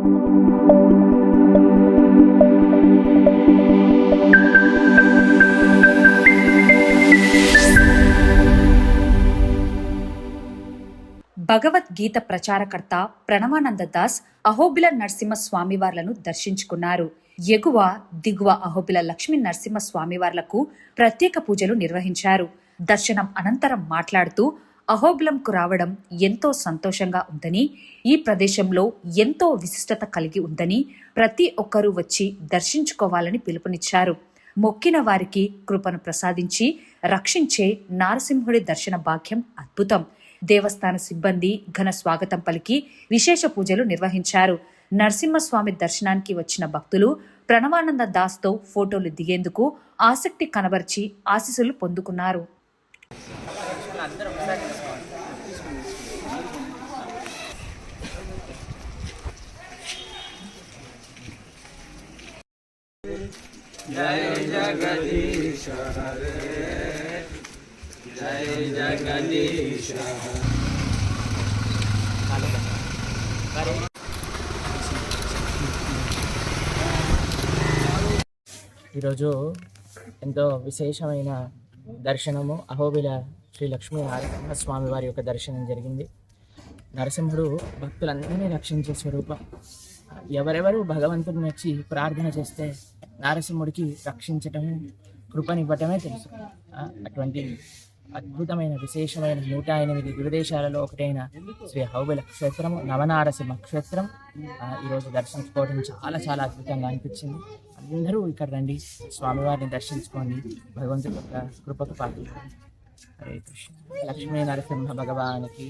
భగవద్గీత ప్రచారకర్త ప్రణవానంద దాస్ అహోబిల నరసింహ స్వామివార్లను దర్శించుకున్నారు. ఎగువ దిగువ అహోబిల లక్ష్మీ నరసింహ స్వామివార్లకు ప్రత్యేక పూజలు నిర్వహించారు. దర్శనం అనంతరం మాట్లాడుతూ అహోబిలంకు రావడం ఎంతో సంతోషంగా ఉందని ఈ ప్రదేశంలో ఎంతో విశిష్టత కలిగి ఉందని ప్రతి ఒక్కరూ వచ్చి దర్శించుకోవాలని పిలుపునిచ్చారు. మొక్కిన వారికి కృపను ప్రసాదించి రక్షించే నారసింహుడి దర్శన భాగ్యం అద్భుతం. దేవస్థాన సిబ్బంది ఘన స్వాగతం పలికి విశేష పూజలు నిర్వహించారు. నరసింహస్వామి దర్శనానికి వచ్చిన భక్తులు ప్రణవానంద దాస్తో ఫోటోలు దిగేందుకు ఆసక్తి కనబర్చి ఆశీస్సులు పొందుకున్నారు. ఈరోజు ఎంతో విశేషమైన దర్శనము. అహోబిల శ్రీ లక్ష్మీ నరసింహస్వామి వారి యొక్క దర్శనం జరిగింది. నరసింహుడు భక్తులందరినీ రక్షించే స్వరూపం. ఎవరెవరు భగవంతుడిని వచ్చి ప్రార్థన చేస్తే నారసింహుడికి రక్షించటం కృపనివ్వటమే తెలుసు. అటువంటి అద్భుతమైన విశేషమైన నూట ఎనిమిది దివదేశాలలో ఒకటైన శ్రీ హౌబుల క్షేత్రము నవనారసింహ క్షేత్రం. ఈరోజు దర్శించుకోవడం చాలా చాలా అద్భుతంగా అనిపించింది. అందరూ ఇక్కడ రండి స్వామివారిని దర్శించుకోండి భగవంతుడి యొక్క కృపకు పాత్ర. హరే కృష్ణ. లక్ష్మీ నరసింహ భగవానికి